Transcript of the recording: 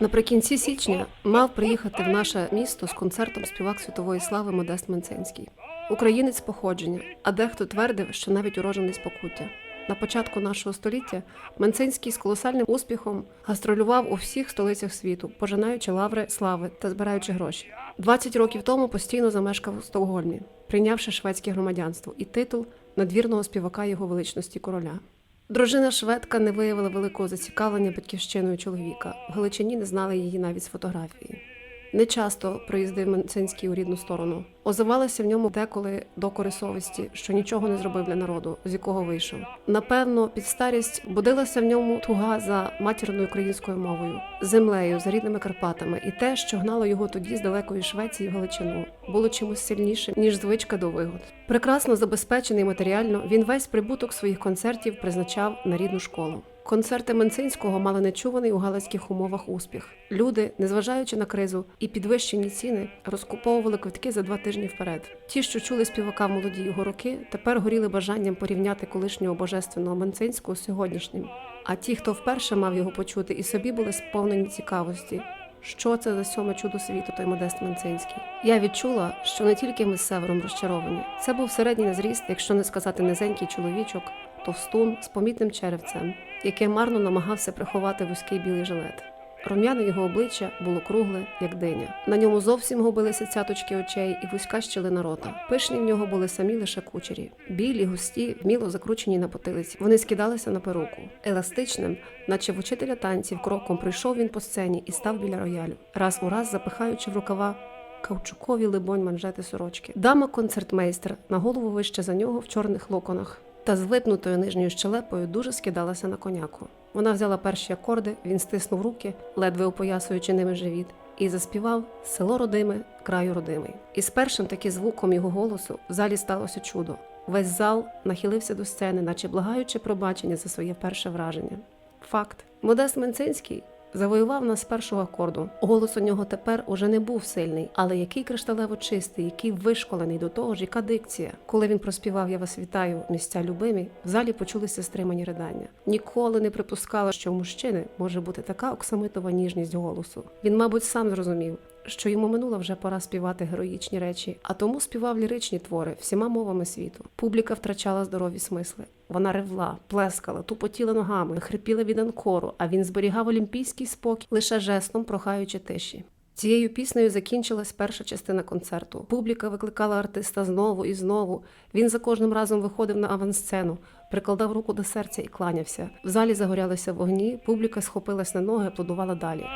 Наприкінці січня мав приїхати в наше місто з концертом співак світової слави Модест Менцинський, українець походження, а дехто твердив, що навіть уроджений покуття. На початку нашого століття Менцинський з колосальним успіхом гастролював у всіх столицях світу, пожинаючи лаври слави та збираючи гроші. 20 років тому постійно замешкав у Стокгольмі, прийнявши шведське громадянство і титул надвірного співака його величності короля. Дружина шведка не виявила великого зацікавлення батьківщиною чоловіка. В Галичині не знали її навіть з фотографії. Нечасто приїздив Менцинський у рідну сторону. Озивалася в ньому деколи докори совісті, що нічого не зробив для народу, з якого вийшов. Напевно, під старість будилася в ньому туга за матірною українською мовою, землею, за рідними Карпатами, і те, що гнало його тоді з далекої Швеції в Галичину, було чимось сильнішим, ніж звичка до вигод. Прекрасно забезпечений матеріально, він весь прибуток своїх концертів призначав на рідну школу. Концерти Менцинського мали нечуваний у галицьких умовах успіх. Люди, незважаючи на кризу і підвищені ціни, розкуповували квитки за два тижні вперед. Ті, що чули співака в молоді його роки, тепер горіли бажанням порівняти колишнього божественного Менцинського з сьогоднішнім. А ті, хто вперше мав його почути, і собі були сповнені цікавості. Що це за сьоме чудо світу, той Модест Менцинський? Я відчула, що не тільки ми з севером розчаровані. Це був середній зріст, якщо не сказати низенький чоловічок, товстун з помітним черевцем, який марно намагався приховати вузький білий жилет. Рум'яне його обличчя було кругле, як диня. На ньому зовсім губилися цяточки очей і вузька щілина рота. Пишні в нього були самі лише кучері, білі, густі, вміло закручені на потилиці. Вони скидалися на перуку. Еластичним, наче в учителя танців, кроком прийшов він по сцені і став біля роялю, раз у раз запихаючи в рукава каучукові либонь манжети сорочки. Дама концертмейстер на голову вище за нього в чорних локонах. Та з випнутою нижньою щелепою дуже скидалася на коняку. Вона взяла перші акорди, він стиснув руки, ледве опоясуючи ними живіт, і заспівав село родиме, краю родимий. І з першим таки звуком його голосу в залі сталося чудо. Весь зал нахилився до сцени, наче благаючи пробачення за своє перше враження. Факт: Модест Менцинський завоював нас з першого акорду. Голос у нього тепер уже не був сильний, але який кришталево чистий, який вишколений до того ж, яка дикція. Коли він проспівав Я вас вітаю, місця любимі, в залі почулися стримані ридання. Ніколи не припускала, що у мужчини може бути така оксамитова ніжність голосу. Він, мабуть, сам зрозумів. Що йому минула вже пора співати героїчні речі, а тому співав ліричні твори всіма мовами світу. Публіка втрачала здорові смисли. Вона ревла, плескала, тупотіла ногами, хрипіла від анкору, а він зберігав олімпійський спокій, лише жестом прохаючи тиші. Цією піснею закінчилась перша частина концерту. Публіка викликала артиста знову і знову. Він за кожним разом виходив на авансцену, прикладав руку до серця і кланявся. В залі загорялися вогні, публіка схопилась на ноги, аплодувала далі.